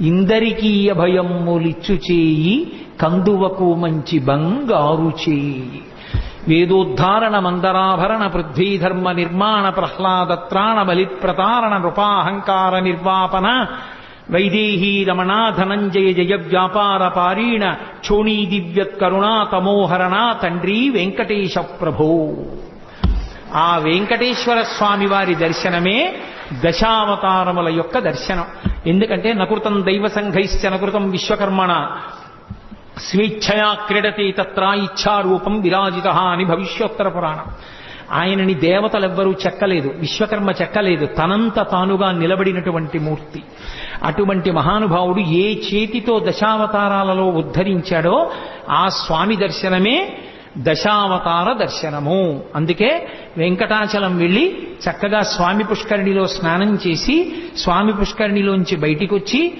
ఇందరికీ అభయమ్ములిచ్చు చేయి కందువకు మంచి బంగారు చేయి. వేదోద్ధారణ మందరాభరణ పృథ్వీధర్మ నిర్మాణ ప్రహ్లాదత్రాణ బలిప్రతారణ నృపాహంకార నిర్వాపన వైదేహీ రమణా ధనంజయ జయ వ్యాపార పారీణ క్షోణీ దివ్యత్కరుణా తమోహరణ తండ్రి వెంకటేశ ప్రభో ఆ వెంకటేశ్వర స్వామి వారి దర్శనమే దశావతారముల యొక్క దర్శనం. ఎందుకంటే నకృతం దైవ సంఘైశ్చ నకృతం విశ్వకర్మణ. స్వేచ్ఛయా క్రీడతి తత్ర ఇచ్ఛారూపం విరాజిత అని భవిష్యోత్తర పురాణం. ఆయనని దేవతలెవ్వరూ చెక్కలేదు విశ్వకర్మ చెక్కలేదు తనంత తానుగా నిలబడినటువంటి మూర్తి. అటువంటి మహానుభావుడు ఏ చేతితో దశావతారాలలో ఉద్ధరించాడో ఆ స్వామి దర్శనమే దశావతార దర్శనము. అందుకే వెంకటాచలం వెళ్ళి చక్కగా స్వామి పుష్కరిణిలో స్నానం చేసి స్వామి పుష్కరిణిలోంచి బయటికి వచ్చి